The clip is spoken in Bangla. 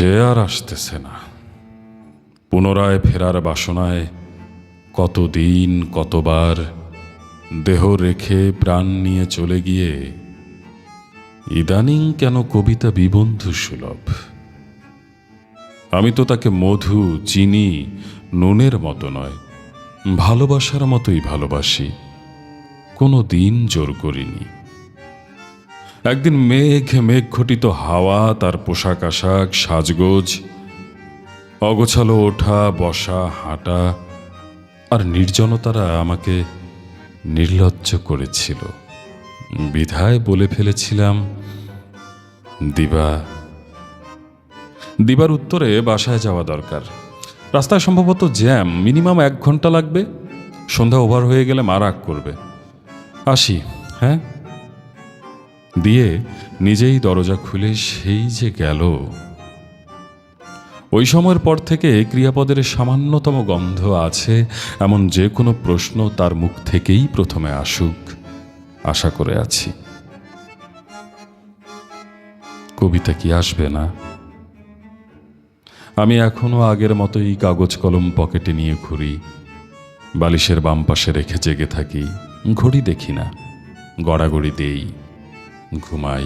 সে আর আসতেছে না। পুনরায় ফেরার বাসনায় কতদিন, কতবার দেহ রেখে প্রাণ নিয়ে চলে গিয়ে ইদানিং কেন কবিতা বিবন্ধু সুলভ? আমি তো তাকে মধু, চিনি, নুনের মতো নয়, ভালোবাসার মতোই ভালোবাসি। কোনো দিন জোর করিনি। একদিন মেঘ মেঘ ঘটিত হাওয়া, তার পোশাক আশাক, সাজগোজ, অগোছালো ওঠা, বসা, হাঁটা, আর নির্জনতারা আমাকে নির্লজ্জ করেছিল। বিধায় বলে ফেলেছিলাম, দিবা, দিবার উত্তরে বাসায় যাওয়া দরকার। রাস্তায় সম্ভবত জ্যাম, মিনিমাম এক ঘণ্টা লাগবে। সন্ধ্যা ওভার হয়ে গেলে মারাক করবে। আসি হ্যাঁ? দিয়ে নিজেই দরজা খুলে সেই যে গেল। ওই সময়ের পর থেকে ক্রিয়াপদের সামান্যতম গন্ধ আছে, এমন যে কোনো প্রশ্ন তার মুখ থেকেই প্রথমে আসুক, আশা করে আছি। কবিতা কি আসবে না? আমি এখনও আগের মতোই কাগজ কলম পকেটে নিয়ে ঘুরি, বালিশের বাম পাশে রেখে জেগে থাকি, ঘড়ি দেখি না, গড়াগড়ি দেই। ঘুমাই